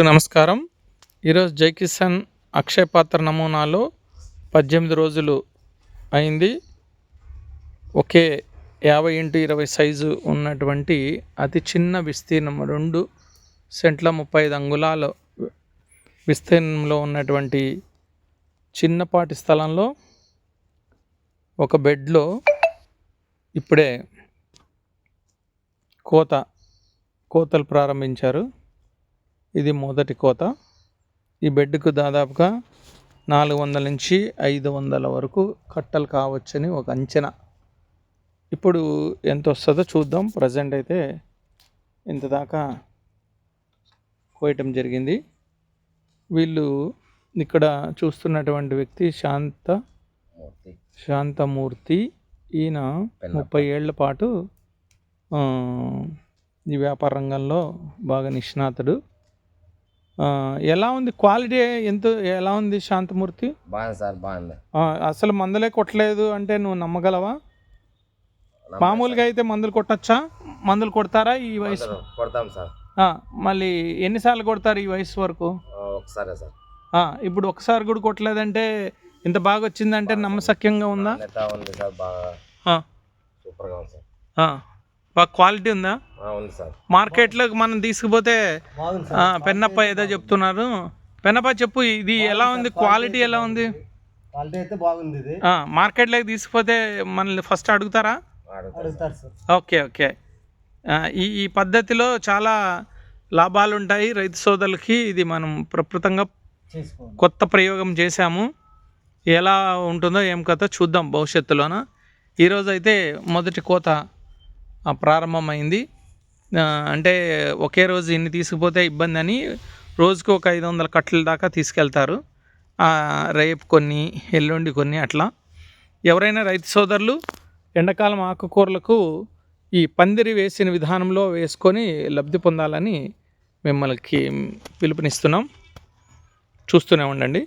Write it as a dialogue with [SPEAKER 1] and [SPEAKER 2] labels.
[SPEAKER 1] రైతులకు నమస్కారం. ఈరోజు జై కిసాన్ అక్షయ పాత్ర నమూనాలో పద్దెనిమిది రోజులు అయింది. ఒకే యాభై ఇంటూ ఇరవై సైజు ఉన్నటువంటి అతి చిన్న విస్తీర్ణం రెండు సెంట్ల ముప్పై ఐదు అంగుళాల విస్తీర్ణంలో ఉన్నటువంటి చిన్నపాటి స్థలంలో ఒక బెడ్లో ఇప్పుడే కోత కోతలు ప్రారంభించారు. ఇది మొదటి కోత. ఈ బెడ్కు దాదాపుగా నాలుగు వందల నుంచి ఐదు వందల వరకు కట్టలు కావచ్చని ఒక అంచనా. ఇప్పుడు ఎంత వస్తుందో చూద్దాం. ప్రజెంట్ అయితే ఇంత దాకా కోయటం జరిగింది. వీళ్ళు ఇక్కడ చూస్తున్నటువంటి వ్యక్తి శాంత
[SPEAKER 2] మూర్తి.
[SPEAKER 1] శాంతమూర్తి. ఈయన ముప్పై ఏళ్ళ పాటు ఈ వ్యాపార రంగంలో బాగా నిష్ణాతుడు. ఎలా ఉంది క్వాలిటీ ఎంత ఎలా ఉంది శాంతమూర్తి?
[SPEAKER 2] బాగుంది సార్ బాగుంది.
[SPEAKER 1] అసలు మందులే కొట్టలేదు అంటే నువ్వు నమ్మగలవా? మామూలుగా అయితే మందులు కొట్టచ్చా? మందులు కొడతారా ఈ వయసు?
[SPEAKER 2] కొడతాం సార్.
[SPEAKER 1] మళ్ళీ ఎన్నిసార్లు కొడతారు ఈ వయసు వరకు?
[SPEAKER 2] ఒకసారే సార్.
[SPEAKER 1] ఇప్పుడు ఒకసారి కూడా కొట్టలేదంటే ఇంత బాగా వచ్చిందంటే నమ్మశక్యంగా ఉందా?
[SPEAKER 2] ఉంది సార్ బాగా సూపర్గా ఉంది సార్.
[SPEAKER 1] బాగా క్వాలిటీ ఉందా?
[SPEAKER 2] ఆ, ఉంది సార్.
[SPEAKER 1] మార్కెట్లోకి మనం తీసుకుపోతే ఆ, పెన్నప్ప ఏదో చెప్తున్నారు. పెన్నప్ప చెప్పు ఇది ఎలా ఉంది? క్వాలిటీ ఎలా ఉంది?
[SPEAKER 3] క్వాలిటీ అయితే బాగుంది ఇది.
[SPEAKER 1] ఆ, మార్కెట్లోకి తీసుకుపోతే మనల్ని ఫస్ట్ అడుగుతారా?
[SPEAKER 2] ఆడుతారు
[SPEAKER 3] అడుగుతారు సార్.
[SPEAKER 1] Okay okay. ఈ ఈ పద్ధతిలో చాలా లాభాలు ఉంటాయి రైతు సోదరులకి. ఇది మనం ప్రకృతంగా కొత్త ప్రయోగం చేశాము. ఎలా ఉంటుందో ఏం కథ చూద్దాం భవిష్యత్తులోన. ఈరోజు అయితే మొదటి కోత ప్రారంభమైంది. అంటే ఒకే రోజు ఇన్ని తీసుకుపోతే ఇబ్బంది అని రోజుకు ఒక ఐదు వందల కట్టల దాకా తీసుకెళ్తారు. రేపు కొన్ని ఎల్లుండి కొన్ని అట్లా. ఎవరైనా రైతు సోదరులు ఎండాకాలం ఆకుకూరలకు ఈ పందిరి వేసిన విధానంలో వేసుకొని లబ్ధి పొందాలని మిమ్మల్ని పిలుపునిస్తున్నాం. చూస్తూనే ఉండండి.